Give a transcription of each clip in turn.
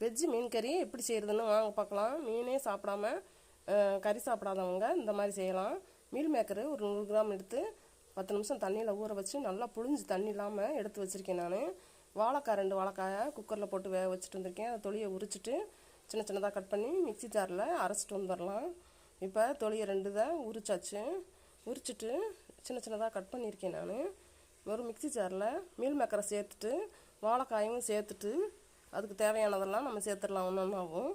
Veg மீன் கறி எப்படி செய்கிறதுன்னு வாங்க பார்க்கலாம் மீனே சாப்பிடாம கறி சாப்பிடாதவங்க இந்த மாதிரி செய்யலாம். மீல் மேக்கரு ஒரு நூறு கிராம் எடுத்து பத்து நிமிஷம் தண்ணியில் ஊற வச்சு நல்லா புழிஞ்சு தண்ணி இல்லாமல் எடுத்து வச்சுருக்கேன் நான். வாழைக்காய் ரெண்டு வாழைக்காயை குக்கரில் போட்டு வேக வச்சுட்டு வந்திருக்கேன். அதை தொழியை உரிச்சிட்டு சின்ன சின்னதாக கட் பண்ணி மிக்ஸி ஜாரில் அரைச்சிட்டு வந்துடலாம் இப்போ தொளியை ரெண்டு தான் உரிச்சாச்சு. உரிச்சிட்டு சின்ன சின்னதாக கட் பண்ணியிருக்கேன் நான். ஒரு மிக்ஸி ஜாரில் மீல் மேக்கரை சேர்த்துட்டு வாழைக்காயும் சேர்த்துட்டு அதுக்கு தேவையானதெல்லாம் நம்ம சேர்த்துடலாம் ஒன்று ஒன்றாவும்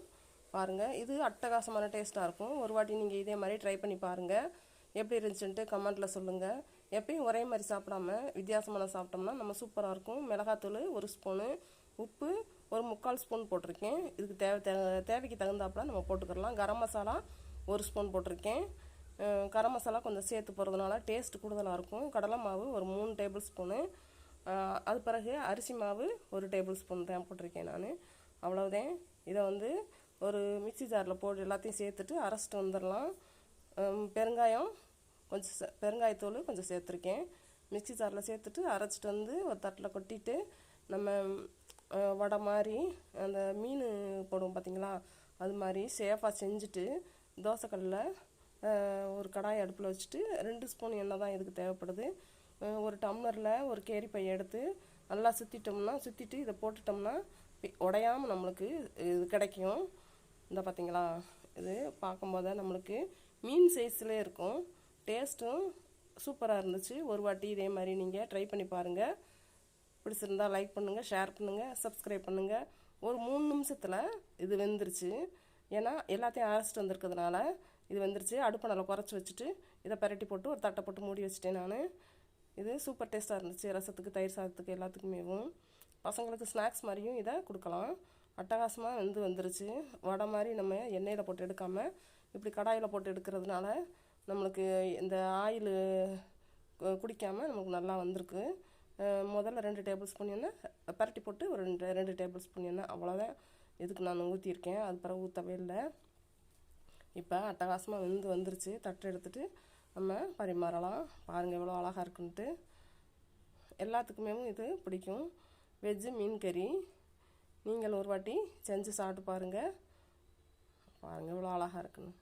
பாருங்கள் இது அட்டகாசமான டேஸ்ட்டாக இருக்கும். ஒரு வாட்டி நீங்கள் இதே மாதிரி ட்ரை பண்ணி பாருங்கள் எப்படி இருந்துச்சுன்ட்டு கமெண்ட்டில் சொல்லுங்கள் எப்பயும் ஒரே மாதிரி சாப்பிடாம வித்தியாசமான சாப்பிட்டோம்னா நம்ம சூப்பராக இருக்கும். மிளகாத்தூள் ஒரு ஸ்பூனு உப்பு ஒரு முக்கால் ஸ்பூன் போட்டிருக்கேன். இதுக்கு தேவை தே- தேவைக்கு தகுந்தாப்புல நம்ம போட்டுக்கிறலாம் கரம் மசாலா ஒரு ஸ்பூன் போட்டிருக்கேன். கரம் மசாலா கொஞ்சம் சேர்த்து போகிறதுனால டேஸ்ட் கூடுதலாக இருக்கும். கடலை மாவு ஒரு மூணு டேபிள் ஸ்பூனு அது பிறகு அரிசி மாவு ஒரு டேபிள் ஸ்பூன் தான் போட்டிருக்கேன் நான். அவ்வளவுதான். இதை வந்து ஒரு மிக்ஸி ஜாரில் போட்டு எல்லாத்தையும் சேர்த்துட்டு அரைச்சிட்டு வந்துடலாம். பெருங்காயம் கொஞ்சம் சே- பெருங்காயத்தூள் கொஞ்சம் சேர்த்துருக்கேன். மிக்ஸி ஜாரில் சேர்த்துட்டு அரைச்சிட்டு வந்து ஒரு தட்டில் கொட்டிட்டு நம்ம வடை மாதிரி அந்த மீன் போடுவோம் பார்த்தீங்களா அது மாதிரி சேஃபாக செஞ்சுட்டு தோசைக்கல்லில் ஒரு கடாய் அடுப்பில் வச்சுட்டு ரெண்டு ஸ்பூன் எண்ணெய் தான் இதுக்கு தேவைப்படுது. ஒரு டம்ளரில் ஒரு கேரி பை எடுத்து நல்லா சுற்றிட்டோம்னா சுற்றிட்டு இதை போட்டுட்டோம்னா பி- நம்மளுக்கு இது கிடைக்கும். இந்த பார்த்தீங்களா இது பார்க்கும்போது நம்மளுக்கு மீன் சைஸ்லே இருக்கும். டேஸ்ட்டும் சூப்பராக இருந்துச்சு. ஒரு வாட்டி இதே மாதிரி நீங்கள் ட்ரை பண்ணி பாருங்கள் பிடிச்சிருந்தா லைக் பண்ணுங்கள் ஷேர் பண்ணுங்கள் சப்ஸ்கிரைப் பண்ணுங்கள் ஒரு மூணு நிமிஷத்தில் இது வெந்துருச்சு. ஏன்னா எல்லாத்தையும் அரைச்சிட்டு வந்திருக்கிறதுனால இது வந்துருச்சு. அடுப்பை நல்லா குறைச்சி வச்சுட்டு இதை பரட்டி போட்டு ஒரு தட்டை போட்டு மூடி வச்சுட்டேன் நான். இது சூப்பர் டேஸ்ட்டாக இருந்துச்சு. ரசத்துக்கு தயிர் சாதத்துக்கு எல்லாத்துக்குமேவும் பசங்களுக்கு ஸ்நாக்ஸ் மாதிரியும் இதை கொடுக்கலாம். அட்டகாசமாக வெந்து வந்துருச்சு. வடை மாதிரி நம்ம எண்ணெயில் போட்டு எடுக்காமல் இப்படி கடாயில் போட்டு எடுக்கிறதுனால நம்மளுக்கு இந்த ஆயில் குடிக்காமல் நமக்கு நல்லா வந்திருக்கு. முதல்ல ரெண்டு டேபிள் ஸ்பூன் எண்ணெய் பரட்டி போட்டு ஒரு ரெண்டு ரெண்டு டேபிள் ஸ்பூன் எண்ணெய் அவ்வளோதான் இதுக்கு நான் ஊற்றியிருக்கேன் அது பிறகு ஊற்றவே இல்லை. இப்போ அட்டகாசமாக வெந்து வந்துருச்சு. தட்டு எடுத்துகிட்டு நம்ம பரிமாறலாம். பாருங்கள் எவ்வளோ அழகாக இருக்குன்ட்டு. எல்லாத்துக்குமே இது பிடிக்கும். வெஜ்ஜு மீன் கறி. நீங்கள் ஒரு வாட்டி செஞ்சு சாப்பிட்டு பாருங்கள் பாருங்கள் எவ்வளோ அழகாக இருக்குன்னு.